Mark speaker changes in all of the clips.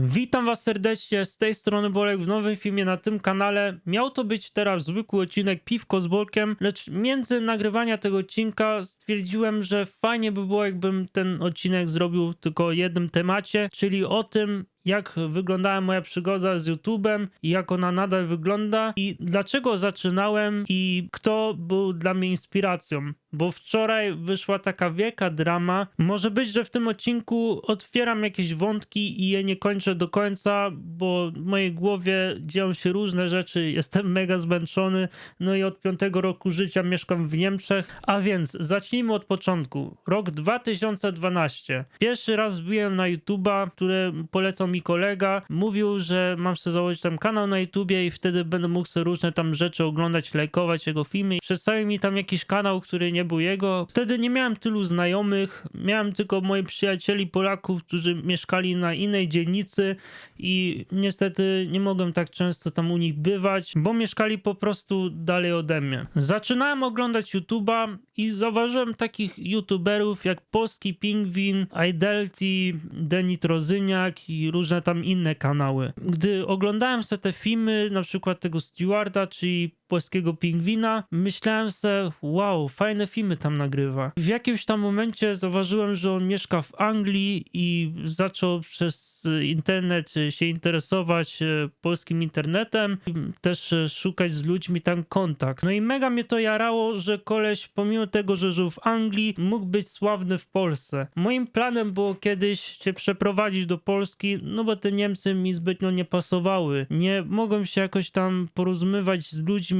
Speaker 1: Witam was serdecznie, z tej strony Bolek w nowym filmie na tym kanale. Miał to być teraz zwykły odcinek Piwko z Bolkiem, lecz między nagrywania tego odcinka stwierdziłem, że fajnie by było jakbym ten odcinek zrobił tylko jednym temacie, czyli o tym jak wyglądała moja przygoda z YouTube'em i jak ona nadal wygląda i dlaczego zaczynałem i kto był dla mnie inspiracją. Bo wczoraj wyszła taka wielka drama. Może być, że w tym odcinku otwieram jakieś wątki i je nie kończę do końca, bo w mojej głowie dzieją się różne rzeczy. Jestem mega zmęczony. No i od piątego roku życia mieszkam w Niemczech. A więc zacznijmy od początku. Rok 2012. Pierwszy raz wbiłem na YouTube'a, który polecał mi kolega. Mówił, że mam sobie założyć tam kanał na YouTubie i wtedy będę mógł sobie różne tam rzeczy oglądać, lajkować jego filmy. Przedstawił mi tam jakiś kanał, który nie był jego. Wtedy nie miałem tylu znajomych. Miałem tylko moich przyjacieli Polaków, którzy mieszkali na innej dzielnicy i niestety nie mogłem tak często tam u nich bywać, bo mieszkali po prostu dalej ode mnie. Zaczynałem oglądać YouTube'a i zauważyłem takich YouTuberów jak Polski Pingwin, Idelti, Denit Rozyniak i różne tam inne kanały. Gdy oglądałem sobie te filmy, na przykład tego Stewarda, czyli polskiego pingwina, myślałem sobie, wow, fajne filmy tam nagrywa. W jakimś tam momencie zauważyłem, że on mieszka w Anglii i zaczął przez internet się interesować e, polskim internetem, też e, szukać z ludźmi tam kontakt. No i mega mnie to jarało, że koleś pomimo tego, że żył w Anglii, mógł być sławny w Polsce. Moim planem było kiedyś się przeprowadzić do Polski, no bo te Niemcy mi zbytnio nie pasowały. Nie mogłem się jakoś tam porozumiewać z ludźmi,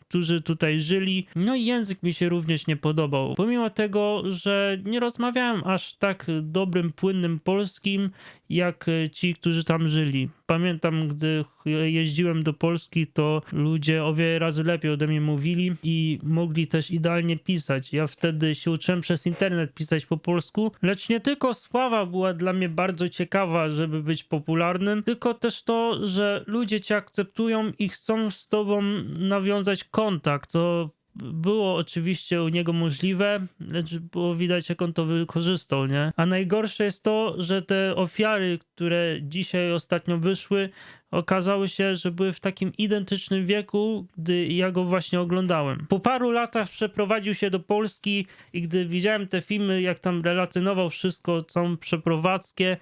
Speaker 1: którzy tutaj żyli. No i język mi się również nie podobał. Pomimo tego, że nie rozmawiałem aż tak dobrym, płynnym polskim, jak e, ci, którzy tam żyli. Pamiętam, gdy jeździłem do Polski, to ludzie o wiele razy lepiej ode mnie mówili i mogli też idealnie pisać. Ja wtedy się uczyłem przez internet pisać po polsku, lecz nie tylko sława była dla mnie bardzo ciekawa, żeby być popularnym, tylko też to, że ludzie cię akceptują i chcą z tobą nawiązać kontakt, co było oczywiście u niego możliwe, lecz było widać, jak on to wykorzystał, nie? A najgorsze jest to, że te ofiary, które dzisiaj ostatnio wyszły, okazały się, że były w takim identycznym wieku, gdy ja go właśnie oglądałem. Po paru latach przeprowadził się do Polski i gdy widziałem te filmy, jak tam relacjonował wszystko, całą przeprowadzkę,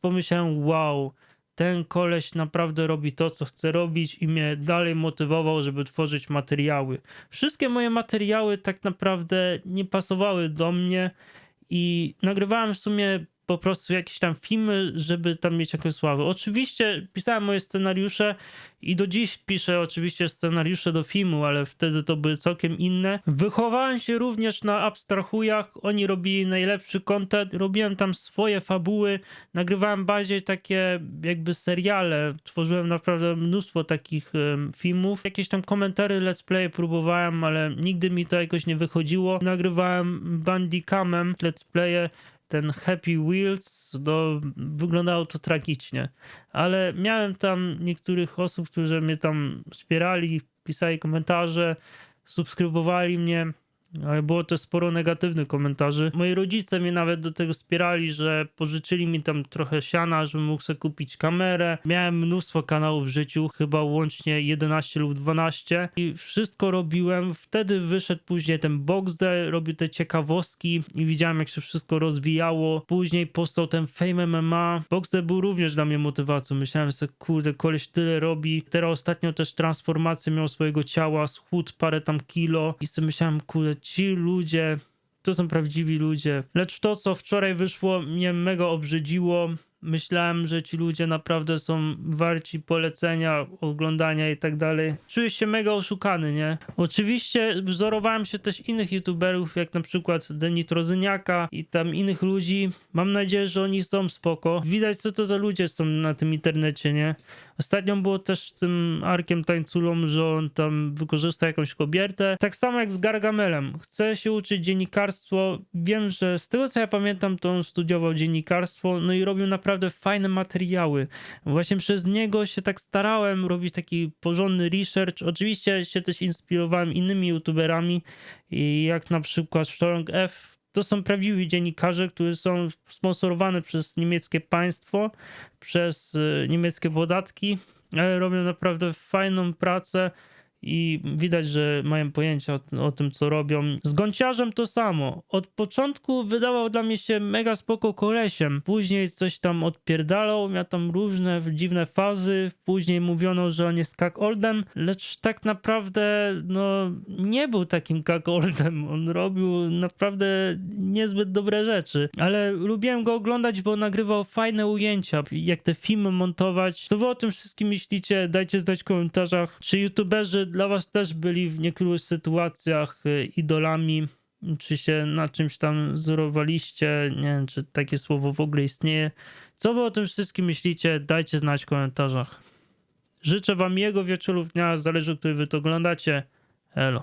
Speaker 1: pomyślałem, wow, ten koleś naprawdę robi to, co chce robić i mnie dalej motywował, żeby tworzyć materiały. Wszystkie moje materiały tak naprawdę nie pasowały do mnie i nagrywałem w sumie po prostu jakieś tam filmy, żeby tam mieć jakąś sławę. Oczywiście pisałem moje scenariusze i do dziś piszę oczywiście scenariusze do filmu, ale wtedy to były całkiem inne. Wychowałem się również na abstrahujach, oni robili najlepszy content, robiłem tam swoje fabuły, nagrywałem bardziej takie jakby seriale, tworzyłem naprawdę mnóstwo takich um, filmów. Jakieś tam komentary, let's play próbowałem, ale nigdy mi to jakoś nie wychodziło. Nagrywałem bandicamem let's playe, ten Happy Wheels, no, wyglądało to tragicznie. Ale miałem tam niektórych osób, którzy mnie tam wspierali, pisali komentarze, subskrybowali mnie ale było też sporo negatywnych komentarzy. Moi rodzice mnie nawet do tego wspierali, że pożyczyli mi tam trochę siana, żebym mógł sobie kupić kamerę. Miałem mnóstwo kanałów w życiu, chyba łącznie 11 lub 12 i wszystko robiłem. Wtedy wyszedł później ten Boxdel, robił te ciekawostki i widziałem jak się wszystko rozwijało. Później powstał ten Fame MMA. Boxdel był również dla mnie motywacją. Myślałem sobie, kurde, koleś tyle robi. Teraz ostatnio też transformację miał swojego ciała, schód parę tam kilo i sobie myślałem, kurde, ci ludzie to są prawdziwi ludzie. Lecz to, co wczoraj wyszło, mnie mega obrzydziło. Myślałem, że ci ludzie naprawdę są warci polecenia, oglądania i tak dalej. Czuję się mega oszukany, nie? Oczywiście wzorowałem się też innych youtuberów, jak na przykład Denit Rozyniaka i tam innych ludzi. Mam nadzieję, że oni są spoko. Widać, co to za ludzie są na tym internecie, nie? Ostatnio było też z tym Arkiem Tańculą, że on tam wykorzysta jakąś kobietę. Tak samo jak z Gargamelem. Chce się uczyć dziennikarstwo. Wiem, że z tego co ja pamiętam, to on studiował dziennikarstwo, no i robił naprawdę fajne materiały. Właśnie przez niego się tak starałem robić taki porządny research. Oczywiście się też inspirowałem innymi youtuberami, jak na przykład Strong F, to są prawdziwi dziennikarze, którzy są sponsorowane przez niemieckie państwo, przez y, niemieckie podatki, ale robią naprawdę fajną pracę i widać, że mają pojęcie o, o tym, co robią. Z Gąciarzem to samo. Od początku wydawał dla mnie się mega spoko kolesiem. Później coś tam odpierdalał, miał tam różne dziwne fazy. Później mówiono, że on jest kakoldem, lecz tak naprawdę no nie był takim kakoldem. On robił naprawdę niezbyt dobre rzeczy. Ale lubiłem go oglądać, bo nagrywał fajne ujęcia, jak te filmy montować. Co wy o tym wszystkim myślicie? Dajcie znać w komentarzach. Czy youtuberzy dla was też byli w niektórych sytuacjach y, idolami? Czy się na czymś tam wzorowaliście? Nie wiem, czy takie słowo w ogóle istnieje. Co wy o tym wszystkim myślicie? Dajcie znać w komentarzach. Życzę wam miłego wieczoru dnia, zależy, który wy to oglądacie. Elo.